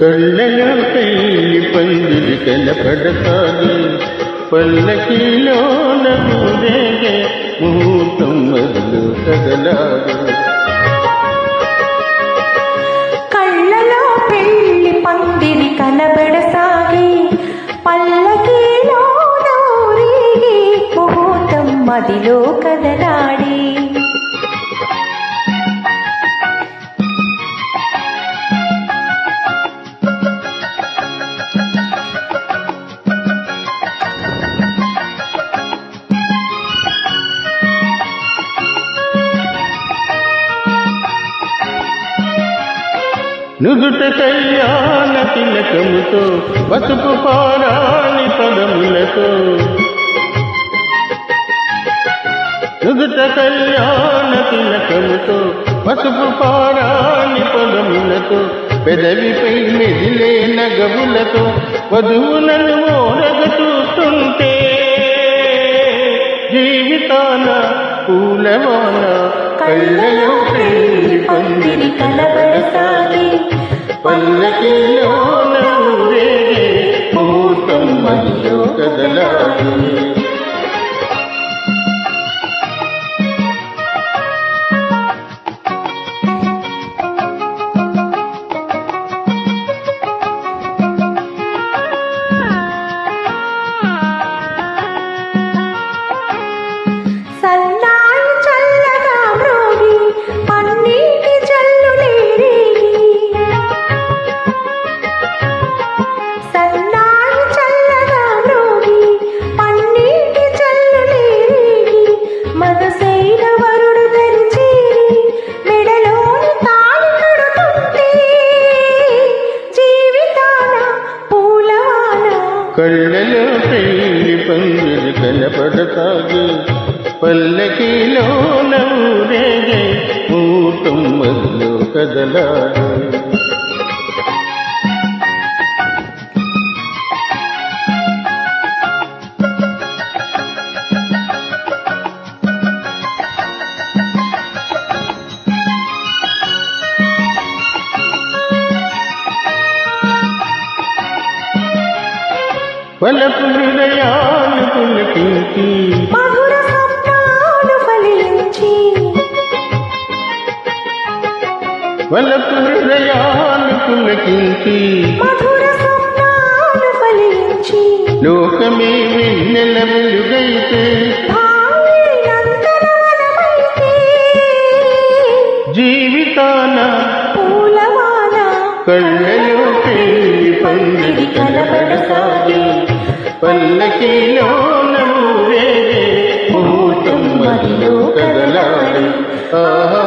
కళ్ళలో పెళ్ళి పందిరి కనపడతాది పల్లకిలోన నూరేగే ముహూర్తం మొదలు కదలాడు. కళ్ళలో పెళ్ళి పందిరి కనబడసాగి పల్లకిలోన నూరేగి ముహూర్తం మదిలో కదలాడే. నుదుట కళ్యాణ తిలకముతో పసుపు పారాని పదములతో. నుదుట కళ్యాణ తిలకముతో పసుపు పారాని పదములతో పెదవిపై మెదిలే నగములతో వధువులను మోరగ చూస్తుంటే జీవితాన పూలవాన కళ్ళలో పెళ్ళి పందిరి కనబడతాది కళ్ళలో పెళ్ళి పందులు కనపడతాదు. పల్లకిలో నూరేగే ముహూర్తం మదిలో కదలాడు వలపు హృదయాలు పులకించి మధుర స్వప్నాలు ఫలించి. వలపు హృదయాలు పులకించి మధుర స్వప్నాలు ఫలించి. లోకమే వెన్నెల వెలుగైతే జీవితాన పూలవాన కళ్ళలో పెళ్ళి పందిరి కనబడసాగి పల్లకిలో నవ్వే ముహూర్తం మదిలో కదలాడు. ఆహా